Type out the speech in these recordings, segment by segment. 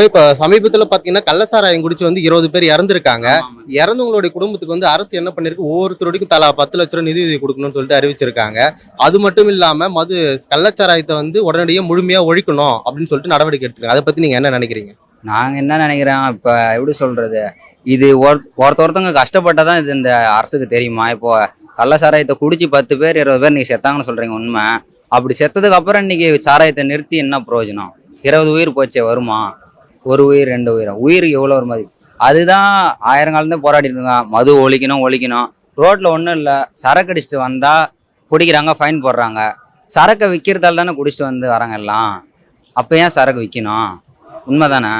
இப்ப சமீபத்துல பாத்தீங்கன்னா கள்ளசாராயம் குடிச்சு வந்து இருபது பேர் இறந்திருக்காங்க. இறந்தவங்களுடைய குடும்பத்துக்கு வந்து அரசு என்ன பண்ணிருக்கு? ஒவ்வொருத்தருடையும் தலா பத்து லட்ச ரூபாய் நிதி உதவி கொடுக்கணும்னு சொல்லிட்டு அறிவிச்சிருக்காங்க. அது மட்டும் இல்லாம மது கள்ளச்சாராயத்தை வந்து உடனடியாக முழுமையா ஒழிக்கணும் அப்படின்னு சொல்லிட்டு நடவடிக்கை எடுத்திருக்காங்க. அதை பத்தி நீங்க என்ன நினைக்கிறீங்க? நாங்கள் என்ன நினைக்கிறோம்? இப்போ எப்படி சொல்கிறது இது ஒரு ஒருத்த ஒருத்தவங்க கஷ்டப்பட்டதான் இது இந்த அரசுக்கு தெரியுமா? இப்போ கள்ள சாராயத்தை குடிச்சு பத்து பேர் இருபது பேர் நீங்கள் செத்தாங்கன்னு சொல்கிறீங்க உண்மை. அப்படி செத்ததுக்கு அப்புறம் இன்னைக்கு சாராயத்தை நிறுத்தி என்ன பிரயோஜனம்? இருபது உயிர் போச்சே வருமா? ஒரு உயிர் ரெண்டு உயிர். உயிருக்கு எவ்வளோ ஒரு மதி அதுதான் ஆயிரங்காலந்தே போராடிட்டு இருக்காங்க மது ஒழிக்கணும் ஒழிக்கணும். ரோட்டில் ஒன்றும் இல்லை. சரக்கு அடிச்சுட்டு வந்தால் பிடிக்கிறாங்க ஃபைன் போடுறாங்க. சரக்கை விற்கிறதால தானே குடிச்சிட்டு வந்து வராங்க எல்லாம். அப்போ ஏன் சரக்கு விற்கணும் உண்மைதானே?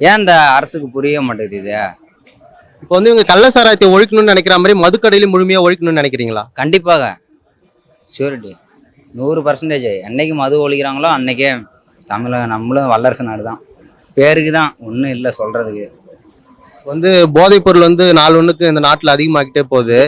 ஏன் இந்த அரசுக்கு புரிய மாட்டேங்குது இது? இப்போ வந்து இவங்க கள்ளச்சாராயத்தை ஒழிக்கணும்னு நினைக்கிற மாதிரி மதுக்கடையில முழுமையா ஒழிக்கணும்னு நினைக்கிறீங்களா? கண்டிப்பாக. ஷூரிட்டி நூறு பர்சன்டேஜ் என்னைக்கு மது ஒழிக்கிறாங்களோ அன்னைக்கே தமிழக நம்மளும் வல்லரசு நாடு தான் பேருக்கு தான் ஒன்றும் இல்லை சொல்கிறதுக்கு வந்து போதைப் பொருள் வந்து நாலு ஒண்ணுக்கு இந்த நாட்டுல அதிகமாகிட்டே போகுது.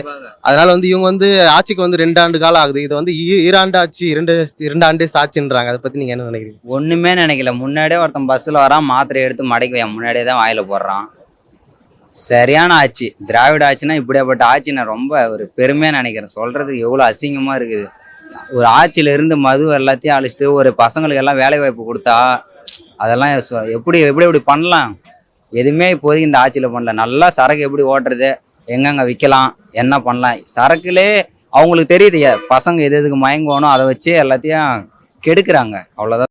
அதனால வந்து இவங்க வந்து ஆட்சிக்கு வந்து ரெண்டு ஆண்டு காலம் ஆகுது. இது வந்து ஈராண்டு ஆட்சி இரண்டு இரண்டு ஆண்டே சாட்சின்றாங்க அதை பத்தி நீங்க என்ன நினைக்கிறீங்க? ஒன்றுமே நினைக்கல. முன்னாடியே ஒருத்தன் பஸ்ஸில் வரான் மாத்திரை எடுத்து மடக்கி முன்னாடியே தான் வாயில் போடுறான். சரியான ஆட்சி. திராவிட ஆட்சினா இப்படியாப்பட்ட ஆட்சி நான் ரொம்ப ஒரு பெருமையாக நினைக்கிறேன். சொல்கிறதுக்கு எவ்வளோ அசிங்கமாக இருக்குது. ஒரு ஆட்சியில இருந்து மது எல்லாத்தையும் அழிச்சிட்டு ஒரு பசங்களுக்கு எல்லாம் வேலை வாய்ப்பு கொடுத்தா அதெல்லாம் எப்படி எப்படி எப்படி பண்ணலாம்? எதுவுமே இப்போதைக்கு இந்த ஆட்சியில் பண்ணல. நல்லா சரக்கு எப்படி ஓட்டுறது? எங்கெங்க விற்கலாம் என்ன பண்ணலாம்? சரக்குலே அவங்களுக்கு தெரியுது. பசங்க எது எதுக்கு மயங்குவானோ அதை வச்சு எல்லாத்தையும் கெடுக்குறாங்க. அவ்வளோதான்